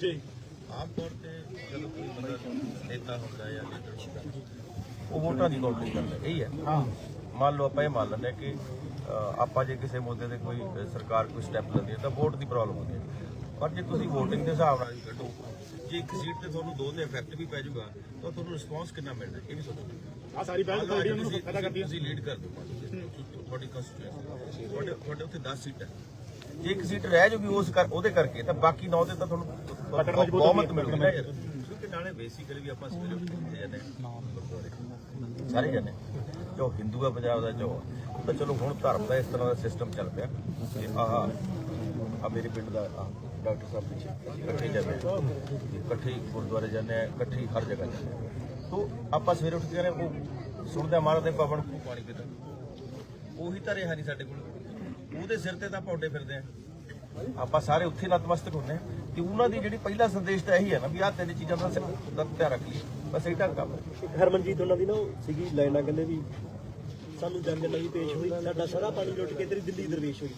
ਜੀ। ਆਮ ਤੌਰ ਤੇ ਜਦੋਂ ਕੋਈ ਬੰਦਾ ਨੇਤਾ ਹੁੰਦਾ ਹੈ ਜਾਂ ਲੀਡਰ ਹੁੰਦਾ ਉਹ ਵੋਟਾਂ ਦੀ ਕਾਊਂਟਿੰਗ ਕਰਦਾ। ਇਹੀ ਹੈ। ਹਾਂ। ਮੰਨ ਲਓ ਆਪਾਂ ਇਹ ਮੰਨ ਲੈਂਦੇ ਕਿ ਆਪਾਂ ਜੇ ਕਿਸੇ ਮੁੱਦੇ ਤੇ ਕੋਈ ਸਰਕਾਰ ਕੋਈ ਸਟੈਪ ਲੈਂਦੀ ਹੈ ਤਾਂ ਵੋਟ ਦੀ ਪ੍ਰੋਬਲਮ ਹੁੰਦੀ ਹੈ। ਪਰ ਜੇ ਤੁਸੀਂ VOTING ਦੇ ਹਿਸਾਬ ਨਾਲ ਕੱਢੋ ਜੇ ਇੱਕ ਸੀਟ ਤੇ ਤੁਹਾਨੂੰ ਦੋ ਤੇ ਇਫੈਕਟ ਵੀ ਪੈ ਜਾਊਗਾ ਤਾਂ ਤੁਹਾਨੂੰ ਰਿਸਪੌਂਸ ਕਿੰਨਾ ਮਿਲਣਾ ਇਹ ਵੀ ਸੋਚੋ। ਆ ਸਾਰੀ ਬੈਂਕ ਤੁਹਾਡੀ ਉਹਨਾਂ ਫਾਇਦਾ ਕਰਦੀ ਹੈ। ਤੁਸੀਂ ਲੀਡ ਕਰ ਦਿਓ ਤੁਹਾਡੀ ਤੁਹਾਡੇ ਤੁਹਾਡੇ ਉੱਥੇ 10 ਸੀਟਾਂ ਜੇ ਇੱਕ ਸੀਟ ਰਹਿ ਜੂਗੀ ਉਸ ਕਰ ਉਹਦੇ ਕਰਕੇ ਤਾਂ ਬਾਕੀ 9 ਤੇ ਤਾਂ ਤੁਹਾਨੂੰ ਬਹੁਮਤ ਮਿਲੂਗੀ। ਨਾ ਯਾਰ ਕਿਉਂਕਿ ਨਾਲੇ ਬੇਸਿਕਲੀ ਵੀ ਆਪਾਂ ਸਵੇਰੇ ਉੱਠ ਕੇ ਜਾਂਦੇ ਹਾਂ। ਸਾਰੇ ਜਾਂਦੇ। ਜੋ ਹਿੰਦੂ ਆ ਪੰਜਾਬ ਦਾ ਜੋ ਉਹ ਤਾਂ ਚਲੋ ਹੁਣ ਧਰਮ ਦਾ ਇਸ ਤਰ੍ਹਾਂ ਦਾ ਸਿਸਟਮ ਚੱਲ ਪਿਆ। ਤੇ ਆਹ ਆ ਮੇਰੇ ਪਿੰਡ ਦਾ ਆਹ ਡਾਕਟਰ ਸਾਹਿਬ ਪਿੱਛੇ ਇਕੱਠੇ ਜਾਂਦੇ ਇਕੱਠੇ ਗੁਰਦੁਆਰੇ ਜਾਂਦੇ ਆ ਇਕੱਠੇ ਹਰ ਜਗ੍ਹਾ ਜਾਂਦੇ ਹਾਂ ਤੋ ਆਪਾਂ ਸਵੇਰੇ ਉੱਠ ਕੇ ਉਹ ਸੁਣਦੇ ਮਹਾਰਾਜ ਦੇ ਪਵਨ ਨੂੰ ਪਾਣੀ ਪੀਤਾ ਉਹੀ ਤਾਂ ਰਿਹਾ ਨਹੀਂ ਸਾਡੇ ਕੋਲ। ਉਹਦੇ ਸਿਰ ਤੇ ਤਾਂ ਪੌਂਡੇ ਫਿਰਦੇ ਆ। ਆਪਾਂ ਸਾਰੇ ਉੱਥੇ ਨਤਮਸਤਕ ਹੁੰਦੇ ਆ ਤੇ ਉਹਨਾਂ ਦੀ ਜਿਹੜੀ ਪਹਿਲਾ ਸੰਦੇਸ਼ ਤਾਂ ਇਹੀ ਹੈ ਨਾ ਵੀ ਆਹ ਤਿੰਨ ਚੀਜ਼ਾਂ ਦਾ ਦਾ ਧਿਆਨ ਰੱਖ ਲਈ ਬਸ ਇਹਦਾ ਕੰਮ ਹੈ ਹਰਮਨਜੀਤ ਉਹਨਾਂ ਦੀ ਨਾ ਸੀਗੀ ਲਾਈਨਾਂ ਕਹਿੰਦੇ ਵੀ ਸਾਨੂੰ ਜੰਗ ਨਹੀਂ ਪੇਸ਼ ਹੋਈ ਸਾਡਾ ਸਾਰਾ ਪਾਣੀ ਲੁੱਟ ਕੇ ਤੇਰੀ ਦਿੱਲੀ ਦਰਵੇਸ਼ ਹੋਈ।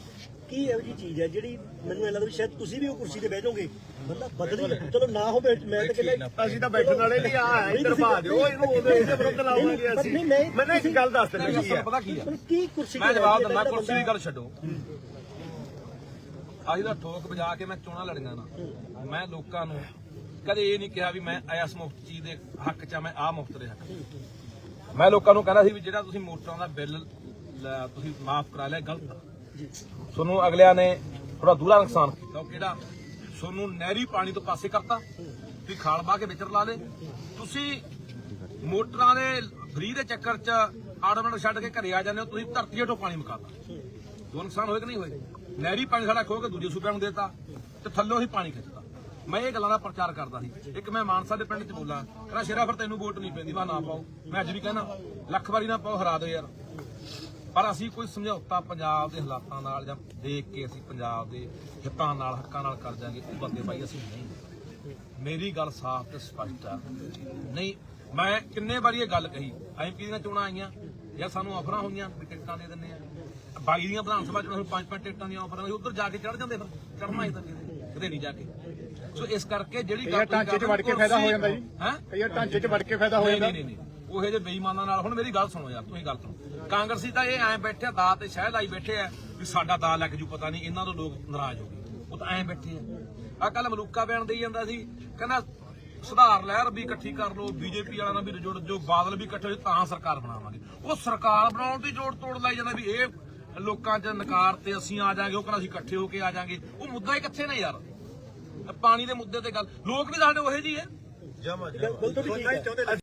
ਕੀ ਇਹੋ ਜੀ ਚੀਜ਼ ਹੈ ਜਿਹੜੀ ਮੈਨੂੰ ਇਹ ਲੱਗਦਾ ਵੀ ਸ਼ਾਇਦ ਤੁਸੀਂ ਵੀ ਉਹ ਕੁਰਸੀ ਤੇ ਬਹਿ ਜਾਓਗੇ? ਬੰਦਾ ਬਦਲ ਹੀ। ਚਲੋ ਨਾ ਹੋਵੇ ਮੈਂ ਤਾਂ ਕਹਿੰਦਾ ਅਸੀਂ ਤਾਂ ਬੈਠਣ ਵਾਲੇ ਨਹੀਂ ਆ ਇੱਧਰ ਪਾ ਦਿਓ ਇਹਨੂੰ ਉਹਦੇ ਇਹਦੇ ਵਿਰੁੱਧ ਲਾਵਾਂਗੇ ਅਸੀਂ। ਮੈਨੂੰ ਇੱਕ ਗੱਲ ਦੱਸ ਦਿੰਦੇ ਕੀ ਹੈ? ਪਤਾ ਕੀ ਆ ਪਰ ਕੀ ਕੁਰਸੀ ਮੈਂ ਜਵਾਬ ਬੈਠ ਦਿੰਦਾ ਕੁਰਸੀ ਦੀ ਗੱਲ ਛੱਡੋ। ਅਸੀਂ ਤਾਂ ਠੋਕ ਵਜਾ ਕੇ ਮੈਂ ਚੋਣਾਂ ਲੜੀਆਂ ਨਾ। ਮੈਂ ਲੋਕਾਂ ਨੂੰ ਕਦੇ ਇਹ ਨਹੀਂ ਕਿਹਾ ਵੀ ਮੈਂ ਇਸ ਮੁਫਤ ਚੀਜ਼ ਦੇ ਹੱਕ 'ਚ ਆ, ਮੈਂ ਆ ਮੁਫਤ ਦੇ ਹੱਕ ਮੈਂ ਲੋਕਾਂ ਨੂੰ ਕਹਿੰਦਾ ਸੀ ਵੀ ਜਿਹੜਾ ਤੁਸੀਂ ਮੋਟਰਾਂ ਦਾ ਬਿੱਲ ਤੁਸੀਂ ਮਾਫ ਕਰਾ ਲਿਆ ਗਲਤ ਤੁਹਾਨੂੰ ਅਗਲਿਆਂ ਨੇ ਥੋੜਾ ਦੂਰਾ ਨੁਕਸਾਨ ਕੀਤਾ ਕਿਹੜਾ? ਤੁਹਾਨੂੰ ਨਹਿਰੀ ਪਾਣੀ ਤੋਂ ਪਾਸੇ ਕਰਤਾ, ਤੁਸੀਂ ਖਾਲ ਬਾ ਕੇ ਵਿਚਰ ਲਾ ਲੇ ਤੁਸੀਂ ਮੋਟਰਾਂ ਦੇ ਫਰੀ ਦੇ ਚੱਕਰ 'ਚ ਆਟੋਮੈਟਿਕ ਛੱਡ ਕੇ ਘਰੇ ਆ ਜਾਂਦੇ ਹੋ, ਤੁਸੀਂ ਧਰਤੀ ਹੇਠੋਂ ਪਾਣੀ ਮੁਕਾਤਾ। ਦੋ ਨੁਕਸਾਨ ਹੋਏ ਕਿ ਨਹੀਂ ਹੋਏ? ਨਹਿਰੀ ਪਾਣੀ ਸਾਡਾ ਖੋ ਕੇ ਦੂਜੇ ਸੂਬਿਆਂ ਨੂੰ ਦੇਤਾ ਤੇ ਥੱਲੋਂ ਹੀ ਪਾਣੀ ਖਿੱਚਦਾ ਮੈਂ ਇਹ ਗੱਲਾਂ ਦਾ ਪ੍ਰਚਾਰ ਕਰਦਾ ਸੀ। ਇੱਕ ਮੈਂ ਮਾਨਸਾ ਦੇ ਪਿੰਡ 'ਚ ਬੋਲਾਂ, ਕਹਿੰਦਾ, ਸ਼ੇਰਾ, ਫਿਰ ਤੈਨੂੰ ਵੋਟ ਨਹੀਂ ਪੈਂਦੀ। ਮੈਂ ਨਾ ਪਾਓ। ਮੈਂ ਅੱਜ ਵੀ ਕਹਿੰਦਾ, ਲੱਖ ਵਾਰੀ ਨਾ ਪਾਓ, ਹਰਾ ਦਿਓ ਯਾਰ। ਪਰ ਅਸੀਂ ਕੋਈ ਸਮਝੌਤਾ ਪੰਜਾਬ ਦੇ ਹਾਲਾਤਾਂ ਨਾਲ ਜਾਂ ਦੇਖ ਕੇ ਅਸੀਂ ਪੰਜਾਬ ਦੇ ਹਿੱਤਾਂ ਨਾਲ, ਹੱਕਾਂ ਨਾਲ ਕਰ ਜਾਾਂਗੇ, ਉਹ ਬੰਦੇ ਬਾਈ ਅਸੀਂ ਨਹੀਂ। ਮੇਰੀ ਗੱਲ ਸਾਫ਼ ਤੇ ਸਪਸ਼ਟ ਆ। ਨਹੀਂ, ਮੈਂ ਕਿੰਨੇ ਵਾਰੀ ਇਹ ਗੱਲ ਕਹੀ ਐਮਪੀ ਦੀਆਂ ਚੋਣਾਂ ਆਈਆਂ? ਜਾਂ ਸਾਨੂੰ ਆਫਰਾਂ ਹੋਈਆਂ ਵੀ ਟਿਕਟਾਂ ਦੇ ਦਿੰਦੇ ਆ। ਬਾਈ ਦੀਆਂ ਵਿਧਾਨ ਸਭਾ ਚੋਣਾਂ ਨੂੰ ਪੰਜ ਪੰਜ ਟਿਕਟਾਂ ਦੀਆਂ ਆਫਰਾਂ ਸੀ ਉਧਰ ਜਾ ਕੇ ਚੜ ਜਾਂਦੇ ਫਿਰ ਚੜਨਾ ਹੀ ਤਾਂ ਕਿਤੇ ਨਹੀਂ ਜਾ ਕੇ। ਸੋ ਇਸ ਕਰਕੇ ਜਿਹੜੀ ਇਹ ਢਾਂਚੇ 'ਚ ਵੜ ਕੇ ਫਾਇਦਾ ਹੋ ਜਾਂਦਾ ਜੀ। ਹੈ? ਕਈ ਢਾਂਚੇ 'ਚ ਵੜ ਕੇ ਫਾਇਦਾ ਹੋ ਜਾਂਦਾ। ਨਹੀਂ ਨਹੀਂ। ਉਹ ਜਿਹੇ ਬੇਈਮਾਨਾਂ ਨਾਲ ਹੁਣ ਮੇਰੀ ਗੱਲ ਸੁਣੋ ਯਾਰ ਤੁਸੀਂ ਗੱਲ ਸੁਣੋ। ਕਾਂਗਰਸੀ ਤਾਂ ਇਹ ਐਂ ਬੈਠੇ ਦਾ ਤੇ ਸ਼ਹਿਦ ਆਈ ਬੈਠੇ ਆ ਵੀ ਸਾਡਾ ਦਾ ਲੱਗ ਜੂ ਪਤਾ ਨਹੀਂ ਇਹਨਾਂ ਤੋਂ ਲੋਕ ਨਾਰਾਜ਼ ਹੋ ਗਏ। ਉਹ ਤਾਂ ਐਂ ਬੈਠੇ ਆ। ਆ ਕੱਲ ਮਲੂਕਾ ਬਿਆਨ ਦੇਈ ਜਾਂਦਾ ਸੀ ਕਹਿੰਦਾ ਸੁਧਾਰ ਲਹਿਰ ਵੀ ਇਕੱਠੀ ਕਰ ਲਓ ਬੀਜੇਪੀ ਵਾਲਿਆਂ ਨਾਲ ਵੀ ਜੁੜ ਜੋ ਬਾਦਲ ਵੀ ਇਕੱਠੇ ਹੋ ਜਾਏ ਤਾਂ ਸਰਕਾਰ ਬਣਾਵਾਂਗੇ। ਉਹ ਸਰਕਾਰ ਬਣਾਉਣ ਦੀ ਜੋੜ ਤੋੜ ਲਾਈ ਜਾਂਦਾ ਵੀ ਇਹ ਲੋਕਾਂ 'ਚ ਨਕਾਰ ਤੇ ਅਸੀਂ ਆ ਜਾਾਂਗੇ ਉਹ ਕਹਿੰਦਾ ਅਸੀਂ ਇਕੱਠੇ ਹੋ ਕੇ ਆ ਜਾਾਂਗੇ। ਉਹ ਮੁੱਦਾ ਹੀ ਕਿੱਥੇ ਨੇ ਯਾਰ? ਪਾਣੀ ਦੇ ਮੁੱਦੇ ਤੇ ਗੱਲ। ਲੋਕ ਵੀ ਸਾਡੇ ਉਹੇ ਜੀ ਹੈ ਜਮਾ ਹੈ